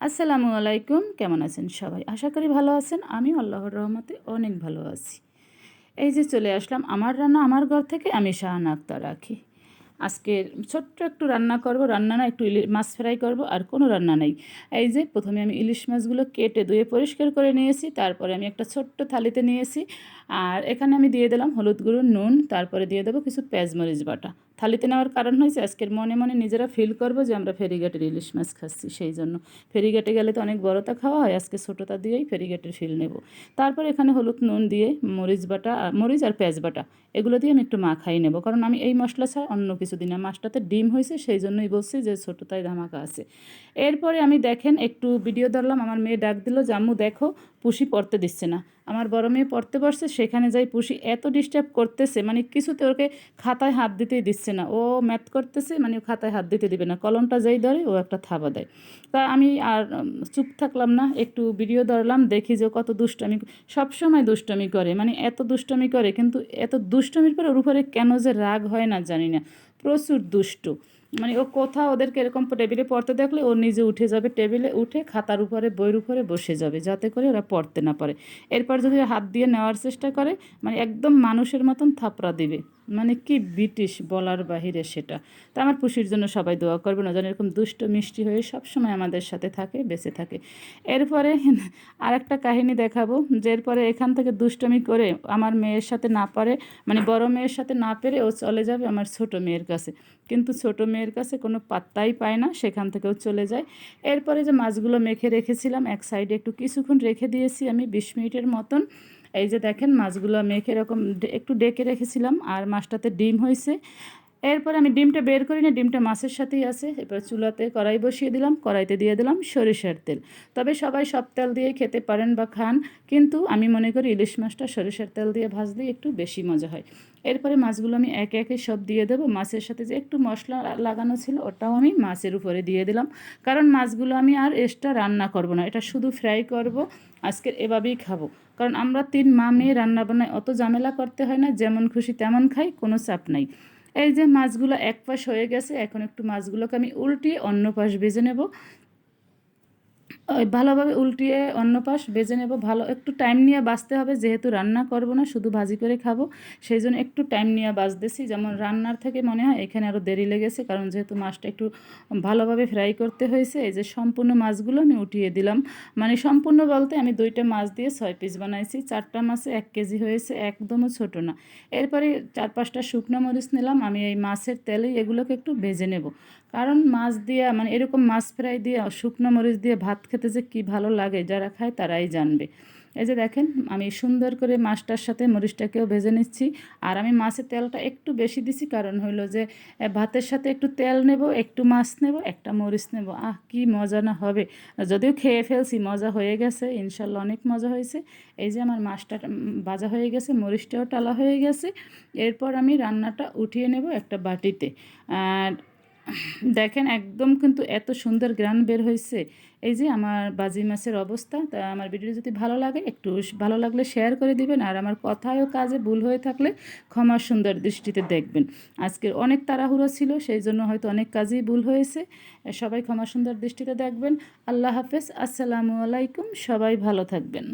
আসসালামু আলাইকুম। কেমন আছেন সবাই? আশা করি ভালো আছেন। আমি আল্লাহর রহমতে অনেক ভালো আছি। এই যে চলে আসলাম আমার রান্না আমার ঘর থেকে, আমি শাহান আক্তার রাখি আজকে ছোট্ট একটু রান্না করব। রান্না না, একটু মাছ ফ্রাই করব, আর কোনো রান্না নেই। এই যে প্রথমে আমি ইলিশ মাছগুলো কেটে ধুয়ে পরিষ্কার করে নিয়েছি, তারপরে আমি একটা ছোট্ট থালিতে নিয়েছি, আর এখানে আমি দিয়ে দিলাম হলুদ গুঁড়ো, নুন, তারপরে দিয়ে দেবো কিছু পেঁয়াজ মরিচ বাটা। থালিতে নেওয়ার কারণ হয়েছে, আজকের মনে মনে নিজেরা ফিল করব যে আমরা ফেরিঘাটের ইলিশ মাছ খাচ্ছি, সেই জন্য। ফেরিঘাটে গেলে তো অনেক বড়তা খাওয়া হয়, আজকে ছোটোটা দিয়েই ফেরিঘাটের ফিল নেব। তারপর এখানে হলুদ নুন দিয়ে মরিচ বাটা মরিচ আর পেঁয়াজ বাটা, এগুলো দিয়ে আমি একটু মাখাই নেব। কারণ আমি এই মশলা ছাড়া অন্য কিছু দিন না। মাছটাতে ডিম হয়েছে, সেই জন্যই বলছি যে ছোটোটাই ধামাকা আছে। এরপরে আমি দেখেন, একটু ভিডিও ধরলাম, আমার মেয়ে ডাক দিল, জাম্মু দেখো পুষি পড়তে দিচ্ছে না। আমার বড় মেয়ে পড়তে বসছে, সেখানে যাই পুষি এত ডিস্টার্ব করতেছে মানে কিছুতে ওকে খাতায় হাত দিতেই দিচ্ছে না। ও ম্যাথ করতেছে মানে ও খাতায় হাত দিতে দিবে না। কলমটা যেই ধরে, ও একটা থাবা দেয়। তা আমি আর চুপ থাকলাম না, একটু ভিডিও ধরলাম, দেখি যে কত দুষ্টমি সবসময় দুষ্টমি করে মানে এত দুষ্টমি করে, কিন্তু এত দুষ্টমির পর ওর উপরে কেন যে রাগ হয় না জানি না। প্রচুর দুষ্টু। মানে ও কোথাও ওদেরকে এরকম টেবিলে পড়তে দেখলে ও নিজে উঠে যাবে। টেবিলে উঠে খাতার উপরে, বইয়ের উপরে বসে যাবে যাতে করে ওরা পড়তে না পারে। এরপর যদি হাত দিয়ে নেওয়ার চেষ্টা করে মানে একদম মানুষের মতন থাপড়া দিবে। মানে কি ব্রিটিশ বলার বাহিরে সেটা। তা আমার পুষির জন্য সবাই দোয়া করবে না যেন এরকম দুষ্ট মিষ্টি হয়ে সবসময় আমাদের সাথে থাকে, বেঁচে থাকে। এরপরে আর একটা কাহিনী দেখাবো, যে এরপরে এখান থেকে দুষ্টমি করে আমার মেয়ের সাথে না পারে মানে বড় মেয়ের সাথে না পেরে ও চলে যাবে আমার ছোট মেয়ের কাছে। কিন্তু ছোট মেয়ের কাছে কোনো পাত্তাই পায় না, সেখান থেকেও চলে যায়। এরপরে যে মাছগুলো মেখে রেখেছিলাম, এক সাইডে একটু কিছুক্ষণ রেখে দিয়েছি আমি, বিশ মিনিটের মতন। এই যে দেখেন মাছগুলো আমি এরকম একটু ডেকে রেখেছিলাম আর মাছটাতে ডিম হয়েছে। এরপর আমি ডিমটা বের করি না, ডিমটা মাছের সাথেই আছে। এরপর চুলাতে কড়াই বসিয়ে দিলাম, কড়াইতে দিয়ে দিলাম সরিষার তেল। তবে সবাই সব তেল দিয়ে খেতে পারেন বা খান, কিন্তু আমি মনে করি ইলিশ মাছটা সরিষার তেল দিয়ে ভাজলে একটু বেশি মজা হয়। এরপরে মাছগুলো আমি একে একে সব দিয়ে দেবো। মাছের সাথে যে একটু মশলা লাগানো ছিল, ওটাও আমি মাছের উপরে দিয়ে দিলাম। কারণ মাছগুলো আমি আর এক্সট্রা রান্না করব না, এটা শুধু ফ্রাই করব আজকের এভাবেই খাব। কারণ আমরা তিন মা মেয়ে রান্না বান্নায় অত ঝামেলা করতে হয় না, যেমন খুশি তেমন খাই, কোনো চাপ নাই। এই যে মাছগুলো এক পাশ হয়ে গেছে, এখন একটু মাছগুলোকে আমি উল্টিয়ে অন্য পাশ ভেজে নেব। ভালোভাবে উল্টিয়ে অন্য পাশ বেজে নেব। ভালো একটু টাইম নিয়ে বাঁচতে হবে, যেহেতু রান্না করব না, শুধু ভাজি করে খাব। সেই জন্য একটু টাইম নিয়ে বাঁচতেছি। যেমন রান্নার থেকে মনে হয় এখানে আরও দেরি লেগেছে, কারণ যেহেতু মাছটা একটু ভালোভাবে ফ্রাই করতে হয়েছে, এই যে সম্পূর্ণ মাছগুলো আমি উঠিয়ে দিলাম। মানে সম্পূর্ণ বলতে আমি দুইটা মাছ দিয়ে ছয় পিস বানাইছি। চারটা মাছে এক কেজি হয়েছে, একদমও ছোট না। এরপরে চার পাঁচটা শুকনো মরিচ নিলাম, আমি এই মাছের তেলেই এগুলোকে একটু ভেজে নেব। কারণ মাছ দিয়ে মানে এরকম মাছ ফ্রাই দিয়ে, শুকনো মরিচ দিয়ে ভাত খেতে যে কী ভালো লাগে যারা খায় তারাই জানবে। এই যে দেখেন, আমি সুন্দর করে মাছটার সাথে মরিচটাকেও ভেজে নিচ্ছি। আর আমি মাছের তেলটা একটু বেশি দিছি, কারণ হইল যে ভাতের সাথে একটু তেল নেব, একটু মাছ নেব, একটা মরিচ নেব। আহ, কি মজা না হবে। যদিও খেয়ে ফেলছি, মজা হয়ে গেছে, ইনশাল্লাহ অনেক মজা হয়েছে। এই যে আমার মাছটা বাজা হয়ে গেছে, মরিচটাও টালা হয়ে গেছে। এরপর আমি রান্নাটা উঠিয়ে নেব একটা বাটিতে। আর দেখেন, একদম কিন্তু এত সুন্দর গ্রান বের হয়েছে। এই যে আমার বাজি মাছের অবস্থা, তা আমার ভিডিও যদি ভালো লাগে, একটু ভালো লাগলে শেয়ার করে দিবেন। আর আমার কথায় ও কাজে ভুল হয়ে থাকলে ক্ষমা সুন্দর দৃষ্টিতে দেখবেন। আজকের অনেক তাড়াহুড়ো ছিল, সেই জন্য হয়তো অনেক কাজেই ভুল হয়েছে। সবাই ক্ষমা সুন্দর দৃষ্টিতে দেখবেন। আল্লাহ হাফেজ। আসসালামু আলাইকুম। সবাই ভালো থাকবেন।